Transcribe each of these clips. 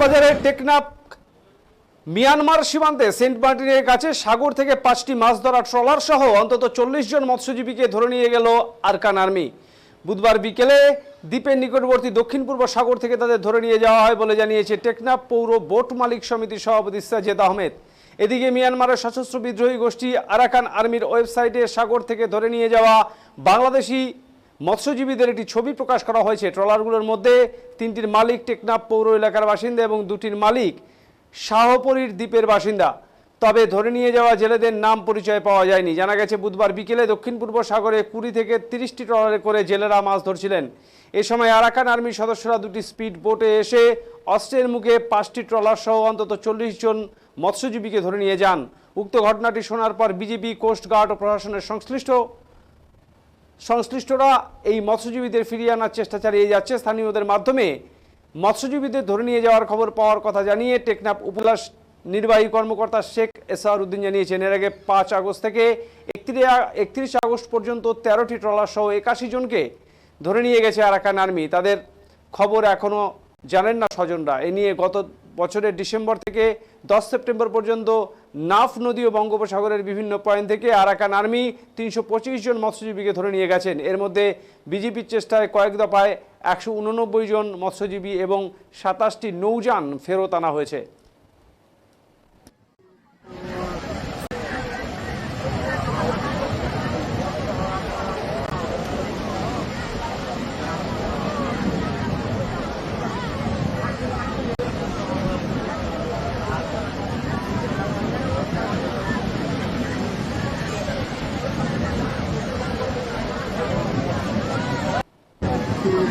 কক্সবাজারের টেকনাফ, মিয়ানমার সীমান্তে সেন্ট মার্টিনের কাছে সাগর থেকে পাঁচটি মাছ ধরা ট্রলার সহ অন্তত চল্লিশ জন মৎস্যজীবীকে ধরে নিয়ে গেল আরকান আর্মি। বুধবার বিকেলে দ্বীপের নিকটবর্তী দক্ষিণ পূর্ব সাগর থেকে তাদের ধরে নিয়ে যাওয়া হয় বলে জানিয়েছে টেকনাফ পৌর বোট মালিক সমিতির সভাপতি সাজেদ আহমেদ। এদিকে মিয়ানমারের সশস্ত্র বিদ্রোহী গোষ্ঠী আরাকান আর্মির ওয়েবসাইটে সাগর থেকে ধরে নিয়ে যাওয়া বাংলাদেশি মৎস্যজীবীদের একটি ছবি প্রকাশ করা হয়েছে। ট্রলারগুলোর মধ্যে তিনটির মালিক টেকনাফ পৌর এলাকার বাসিন্দা এবং দুটির মালিক শাহপরীর দ্বীপের বাসিন্দা। তবে ধরে নিয়ে যাওয়া জেলেদের নাম পরিচয় পাওয়া যায়নি। জানা গেছে, বুধবার বিকেলে দক্ষিণ পূর্ব সাগরে কুড়ি থেকে তিরিশটি ট্রলারে করে জেলেরা মাছ ধরছিলেন। এ সময় আরাকান আর্মির সদস্যরা দুটি স্পিড বোটে এসে অস্ত্রের মুখে পাঁচটি ট্রলার সহ অন্তত চল্লিশ জন মৎস্যজীবীকে ধরে নিয়ে যান। উক্ত ঘটনাটি শোনার পর বিজেপি, কোস্টগার্ড ও প্রশাসনের সংশ্লিষ্ট সংশ্লিষ্টরা এই মৎস্যজীবীদের ফিরিয়ে আনার চেষ্টা চালিয়ে যাচ্ছে। স্থানীয়দের মাধ্যমে মৎস্যজীবীদের ধরে নিয়ে যাওয়ার খবর পাওয়ার কথা জানিয়ে টেকনাফ উপলাস নির্বাহী কর্মকর্তা শেখ এসার উদ্দিন জানিয়েছেন, এর আগে পাঁচ আগস্ট থেকে একত্রিশ একত্রিশ আগস্ট পর্যন্ত তেরোটি ট্রলার সহ একাশি জনকে ধরে নিয়ে গেছে আরাকান আর্মি। তাদের খবর এখনও জানেন না স্বজনরা। এ নিয়ে গত বছরের ডিসেম্বর থেকে দশ সেপ্টেম্বর পর্যন্ত নাফ নদী ও বঙ্গোপসাগরের বিভিন্ন পয়েন্ট থেকে আরাকান আর্মি তিনশো পঁচিশ জন মৎস্যজীবীকে ধরে নিয়ে গেছেন। এর মধ্যে বিজেপির চেষ্টায় কয়েক দফায় একশো উননব্বই জন মৎস্যজীবী এবং সাতাশটি নৌযান ফেরত আনা হয়েছে।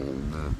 门呢？